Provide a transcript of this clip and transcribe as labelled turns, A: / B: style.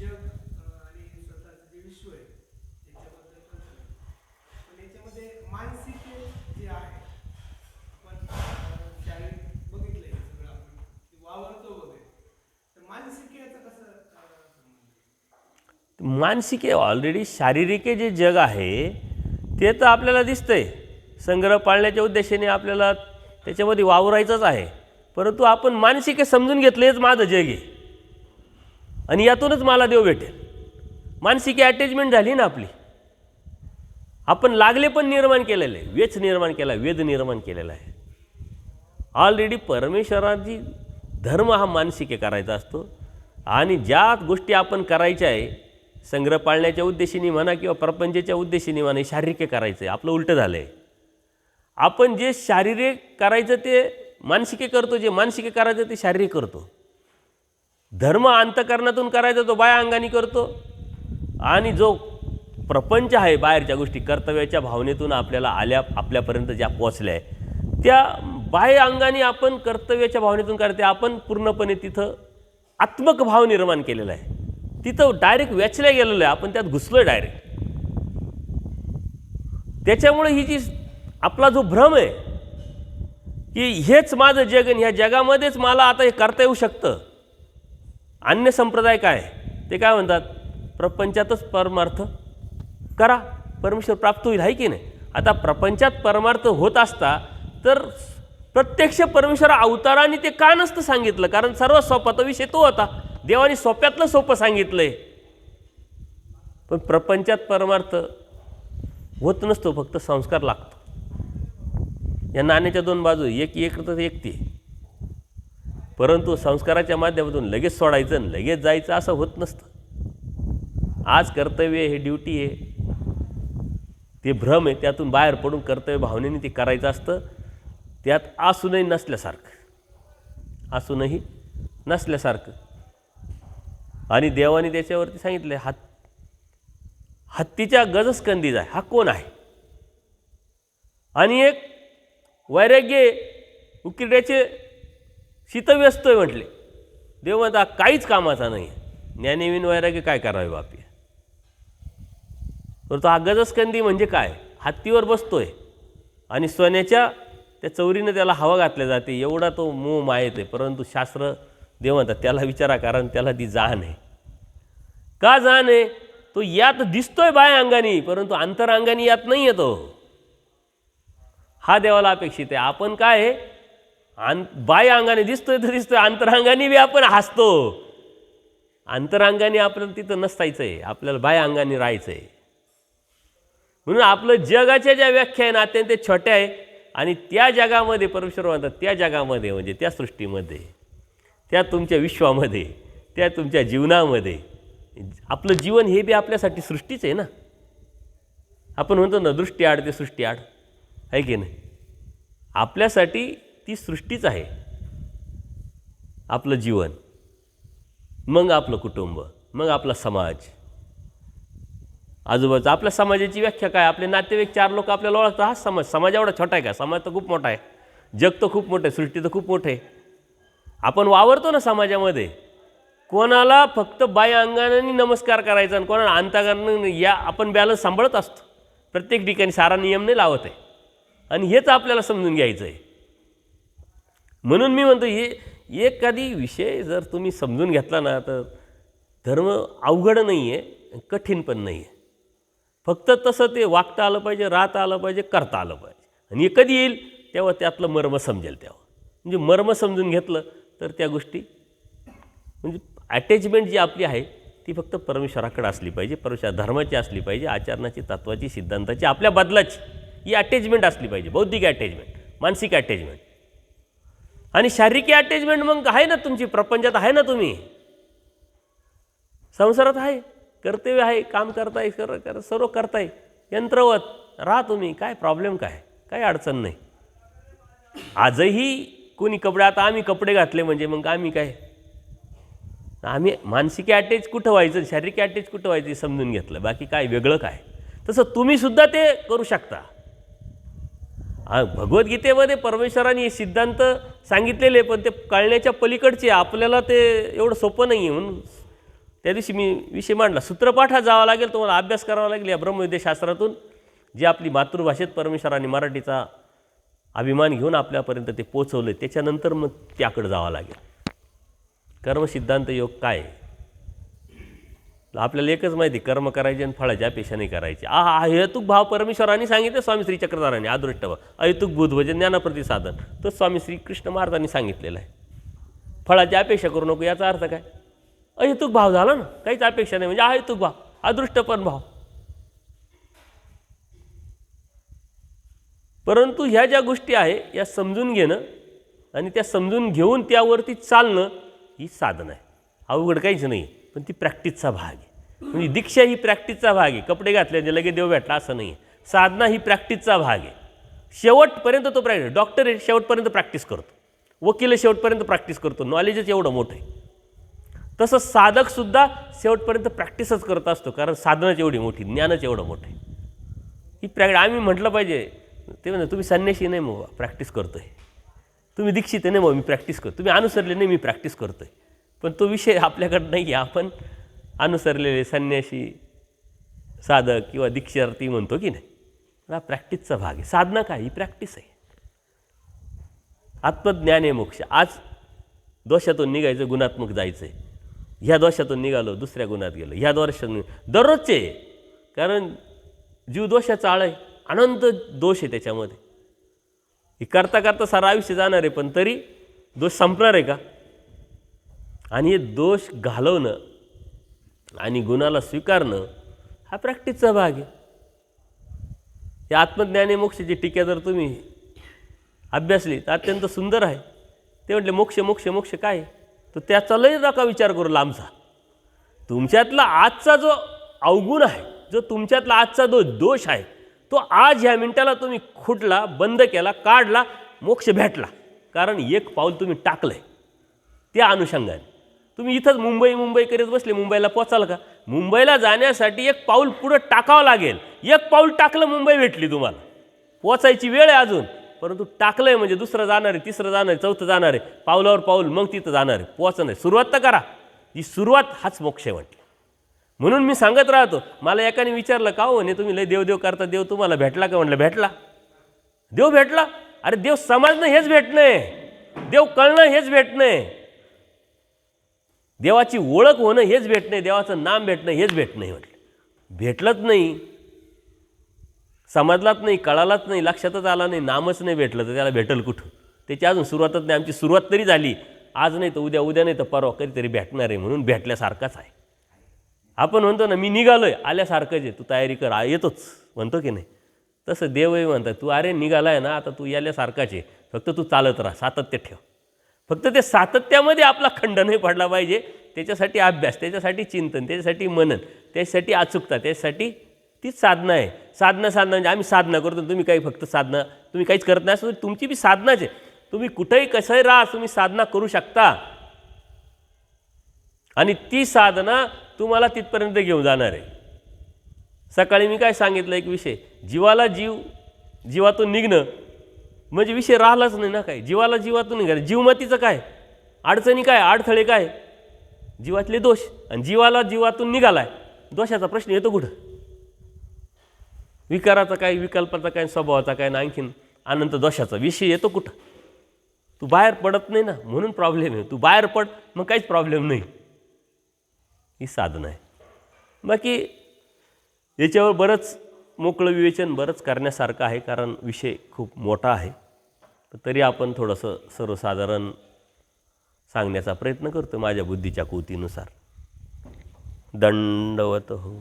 A: जग आणि स्वतःचं जे विश्व आहे त्याच्याबद्दल पण पण याच्यामध्ये मानसिक जे आहे आपण शाळेत शारीरिक बघितलंय हे सगळं आपण वावरतो वगैरे. तर मानसिक याचं कसं
B: मानसिक आहे ऑलरेडी शारीरिक जे जग आहे ते तर आपल्याला दिसतंय. संग्रह पाळण्याच्या उद्देशाने आपल्याला त्याच्यामध्ये वावरायचंच आहे. परंतु आपण मानसिक समजून घेतलं हेच माझं जग आहे. आणि यातूनच मला देव भेटेल. मानसिक अटॅचमेंट झाली ना आपली. आपण लागले पण निर्माण केलेलं आहे. वेच निर्माण केला वेद निर्माण केलेला आहे. ऑलरेडी परमेश्वराची धर्म हा मानसिक करायचा असतो. आणि ज्या गोष्टी आपण करायच्या आहे संग्रह पाळण्याच्या उद्देशाने म्हणा किंवा प्रपंचाच्या उद्देशाने म्हणा शारीरिक करायचं आहे. आपलं उलटं झालं आहे आपण जे शारीरिक करायचं ते मानसिके करतो जे मानसिके करायचं ते शारीरिक करतो. धर्म अंतकरणातून करायचा तो बाया अंगाने करतो. आणि जो प्रपंच आहे बाहेरच्या गोष्टी कर्तव्याच्या भावनेतून आपल्याला आल्या आपल्यापर्यंत ज्या पोचल्या आहे त्या बाह्य अंगाने आपण कर्तव्याच्या भावनेतून करते आपण पूर्णपणे तिथं आत्मक भाव निर्माण केलेला आहे. तिथं डायरेक्ट वेचल्या गेलेलं आहे आपण त्यात घुसलो आहे डायरेक्ट त्याच्यामुळे ही जी आपला जो भ्रम आहे की हेच माझं जग आणि ह्या जगामध्येच मला आता हे करता येऊ शकतं. अन्य संप्रदाय काय ते काय म्हणतात? प्रपंचातच परमार्थ करा. परमेश्वर प्राप्त होईल आहे की नाही? आता प्रपंचात परमार्थ होत असता तर प्रत्यक्ष परमेश्वर अवताराने ते का नसतं सांगितलं? कारण सर्व सोपाचा विषय तो होता. देवाने सोप्यातलं सोपं सांगितलं आहे पण प्रपंचात परमार्थ होत नसतो फक्त संस्कार लागतो. या नाण्याच्या दोन बाजू एक एक तर एक ती. परंतु संस्काराच्या माध्यमातून लगेच सोडायचं आणि लगेच जायचं असं होत नसतं. आज कर्तव्य हे ड्युटी आहे. ते भ्रम आहे त्यातून बाहेर पडून कर्तव्य भावनेने ते करायचं असतं. त्यात असूनही नसल्यासारखं. असूनही नसल्यासारखं. आणि देवाने त्याच्यावरती सांगितलं हात हत्तीच्या गजस्कंदी आहे. हा कोण आहे? आणि एक वैराग्य उकिरड्याचे शीतव्यस्तोय म्हटले. देव म्हणता काहीच कामाचा नाही. ज्ञानेविन वैराग्य काय करावे बापी परंतु हा गजस्कंदी म्हणजे काय? हत्तीवर बसतोय. आणि सोन्याच्या त्या चौरीनं त्याला हवा घातल्या जाते. एवढा तो मोह मायेत आहे. परंतु शास्त्र देव म्हणतात त्याला विचारा कारण त्याला ती जाण आहे. का जाण आहे? तो यात दिसतोय बाय अंगानी परंतु अंतरांगानी यात नाही येतो हा देवाला अपेक्षित आहे. आपण काय आहे? आन बाय अंगाने दिसतोय तर दिसतोय अंतरांगाने बी आपण हसतो. अंतरांगाने आपल्याला तिथं नसतायचं आहे आपल्याला बाय अंगाने राहायचं आहे म्हणून आपलं जगाच्या ज्या व्याख्या आहे ना अत्यंत छोट्या आहे. आणि त्या जगामध्ये परमेश्वर म्हणतात त्या जगामध्ये म्हणजे त्या सृष्टीमध्ये त्या तुमच्या विश्वामध्ये त्या तुमच्या जीवनामध्ये आपलं जीवन हे बी आपल्यासाठी सृष्टीच आहे ना. आपण म्हणतो ना दृष्टी आड ते सृष्टी आड आहे की नाही? आपल्यासाठी ती सृष्टीच आहे. आपलं जीवन मग आपलं कुटुंब मग आपला समाज. आजूबाजूचा आपल्या समाजाची व्याख्या काय? आपले नातेवाईक चार लोक आपल्याला ओळखतात. हा समाज समाज एवढा छोटा आहे का? समाज तर खूप मोठा आहे. जग तर खूप मोठं आहे. सृष्टी तर खूप मोठं आहे. आपण वावरतो ना समाजामध्ये. कोणाला फक्त बाय अंगाने नमस्कार करायचा आणि कोणाला अंतागानं या आपण बॅलन्स सांभाळत असतो. प्रत्येक ठिकाणी सारा नियम नाही लावत आहे. आणि हेच आपल्याला समजून घ्यायचं आहे म्हणून मी म्हणतो हे एखादी विषय जर तुम्ही समजून घेतला ना तर धर्म अवघड नाही आहे कठीण पण नाही आहे फक्त तसं ते वागता आलं पाहिजे राहता आलं पाहिजे करता आलं पाहिजे. आणि हे कधी येईल? तेव्हा त्यातलं मर्म समजेल तेव्हा. म्हणजे मर्म समजून घेतलं तर त्या गोष्टी म्हणजे अटॅचमेंट जी आपली आहे ती फक्त परमेश्वराकडे असली पाहिजे परमेश्वर धर्माची असली पाहिजे आचरणाची तत्वाची सिद्धांताची आपल्या बदलाची. ही अटॅचमेंट असली पाहिजे बौद्धिक अटॅचमेंट मानसिक अटॅचमेंट आणि शारीरिक अटॅचमेंट मग आहे ना तुमची प्रपंचात आहे ना तुम्ही? संसारात आहे कर्तव्य आहे काम करताय कर कर सर्व करताय. यंत्रवत राहा तुम्ही काय प्रॉब्लेम काय? काय अडचण नाही. आजही कोणी कपडे आता आम्ही कपडे घातले म्हणजे मग आम्ही काय? आम्ही मानसिक अटॅच कुठं व्हायचं? शारीरिक अटॅच कुठं व्हायचं समजून घेतलं. बाकी काय वेगळं काय? तसं तुम्ही सुद्धा ते करू शकता. भगवद्गीतेमध्ये परमेश्वराने हे सिद्धांत सांगितलेले पण ते कळण्याच्या पलीकडचे आपल्याला ते एवढं सोपं नाही आहे म्हणून. त्या दिवशी मी विषय मांडला. सूत्रपाठात जावं लागेल तुम्हाला अभ्यास करावा लागेल या ब्रह्मविद्याशास्त्रातून जे आपली मातृभाषेत परमेश्वराने मराठीचा अभिमान घेऊन आपल्यापर्यंत ते पोचवलं त्याच्यानंतर मग त्याकडे जावं लागेल. कर्मसिद्धांत योग काय आहे? आपल्याला एकच माहिती कर्म करायचे आणि फळाची अपेक्षा नाही करायची. आ हा हेतुक भाव परमेश्वरांनी सांगितलं स्वामी श्री चक्रधाराने अदृष्ट भाव अहेतुक बुधभजन ज्ञानाप्रती साधन. तो स्वामी श्री कृष्ण महाराजांनी सांगितलेलं आहे. फळाची अपेक्षा करू नको याचा अर्थ काय? अहेतुक भाव झाला ना काहीच अपेक्षा नाही म्हणजे अहेतुक भाव अदृष्टपण भाव. परंतु ह्या ज्या गोष्टी आहे या समजून घेणं आणि त्या समजून घेऊन त्यावरती चालणं ही साधन आहे. अवघड काहीच नाही. पण ती प्रॅक्टिसचा भाग आहे. म्हणजे दीक्षा ही प्रॅक्टिसचा भाग आहे. कपडे घातले लगेच देव भेटला असं नाही आहे. साधना ही प्रॅक्टिसचा भाग आहे. शेवटपर्यंत तो प्रॅक्टिस डॉक्टर आहे शेवटपर्यंत प्रॅक्टिस करतो. वकील शेवटपर्यंत प्रॅक्टिस करतो. नॉलेजच एवढं मोठं आहे. तसं साधकसुद्धा शेवटपर्यंत प्रॅक्टिसच करत असतो कारण साधनाच एवढी मोठी ज्ञानच एवढं मोठं आहे. ही प्रॅक्ट आम्ही म्हटलं पाहिजे ते म्हणजे तुम्ही संन्याशी नाही मग प्रॅक्टिस करतो आहे तुम्ही दीक्षित नाही मग मी प्रॅक्टिस करतो तुम्ही अनुसरले नाही मी प्रॅक्टिस करतो आहे पण तो विषय आपल्याकडं नाही आहे आपण अनुसरलेले संन्याशी साधक किंवा दीक्षार्थी म्हणतो की नाही. हा प्रॅक्टिसचा भाग आहे. साधना काय? ही प्रॅक्टिस आहे. आत्मज्ञान आहे मोक्ष. आज दोषातून निघायचं गुणात्मक जायचं आहे ह्या दोषातून निघालो दुसऱ्या गुणात गेलो. ह्या दोषातून दररोजचे आहे. कारण जीव दोषाचा आळ आहे. अनंत दोष आहे त्याच्यामध्ये. हे करता करता सारा आयुष्य जाणार आहे पण तरी दोष संपणार आहे का? आणि हे दोष घालवणं आणि गुणाला स्वीकारणं हा प्रॅक्टिसचा भाग आहे. या आत्मज्ञाने मोक्षाची टीका जर तुम्ही अभ्यासली तर अत्यंत सुंदर आहे. ते म्हटले मोक्ष मोक्ष मोक्ष काय तर त्याचा नका विचार करू लांबचा तुमच्यातला आजचा जो अवगुण आहे जो तुमच्यातला आजचा जो दोष आहे तो आज ह्या मिनटाला तुम्ही खुटला बंद केला काढला मोक्ष भेटला. कारण एक पाऊल तुम्ही टाकलं आहे त्या अनुषंगाने. तुम्ही इथंच मुंबई मुंबई करीत बसले मुंबईला पोचाल का? मुंबईला जाण्यासाठी एक पाऊल पुढं टाकावं लागेल. एक पाऊल टाकलं मुंबई भेटली तुम्हाला. पोचायची वेळ आहे अजून. परंतु टाकलं आहे म्हणजे दुसरं जाणार आहे तिसरं जाणार आहे चौथं जाणार आहे. पावलावर पाऊल मग तिथं जाणार आहे. पोचणं आहे सुरुवात तर करा. ही सुरुवात हाच मोक्ष आहे म्हटलं म्हणून मी सांगत राहतो मला एकाने विचारलं का हो म्हणे तुम्ही लय देव देव करता? देव तुम्हाला भेटला का? म्हटलं भेटला. देव भेटला? अरे देव समजणं हेच भेटणं आहे. देव कळणं हेच भेटणं आहे. देवाची ओळख होणं हेच भेटणं देवाचं नाम भेटणं हेच भेटणं आहे म्हटलं. भेटलंच नाही. समजलाच नाही कळालाच नाही लक्षातच आला नाही नामच नाही भेटलं तर त्याला भेटल कुठं? त्याची अजून सुरुवातच नाही आमची सुरुवात तरी झाली. आज नाही तर उद्या उद्या नाही तर परवा कधीतरी भेटणार आहे म्हणून भेटल्यासारखाच आहे. आपण म्हणतो ना मी निघालोय आल्यासारखंच आहे तू तयारी कर आ, येतोच. म्हणतो की नाही? तसं देवही म्हणतात तू अरे निघाला आहे ना आता तू याल्यासारखाच आहे फक्त तू चालत राहा सातत्य ठेव. फक्त ते सातत्यामध्ये आपला खंड नाही पडला पाहिजे. त्याच्यासाठी अभ्यास त्याच्यासाठी चिंतन त्याच्यासाठी मनन त्याच्यासाठी अचूकता त्याच्यासाठी तीच साधना आहे. साधना साधना म्हणजे आम्ही साधना करतो तुम्ही काही फक्त साधना तुम्ही काहीच करत नाही असं तुमची बी साधनाच आहे. तुम्ही कुठंही कसंही राहा तुम्ही साधना करू शकता. आणि ती साधना तुम्हाला तिथपर्यंत घेऊन जाणार आहे. सकाळी मी काय सांगितलं एक विषय? जीवाला जीव जीवातून निघणं म्हणजे विषय राहिलाच नाही ना काय जीवाला जीवातून निघाले. जीवमातीचं काय? अडचणी काय? अडथळे काय? जीवातले दोष. आणि जीवाला जीवातून निघालाय. दोषाचा प्रश्न येतो कुठं? विकाराचा काय विकल्पाचा काय स्वभावाचा काय ना आणखीन अनंत दोषाचा विषय येतो कुठं? तू बाहेर पडत नाही ना म्हणून प्रॉब्लेम आहे. तू बाहेर पड मग काहीच प्रॉब्लेम नाही. ही साधनं आहे. बाकी याच्यावर बरंच मोकळं विवेचन बरंच करण्यासारखं आहे कारण विषय खूप मोठा आहे. तरी आपण थोडंसं सर्वसाधारण सांगण्याचा प्रयत्न करतो माझ्या बुद्धीच्या कुतीनुसार. दंडवत हो.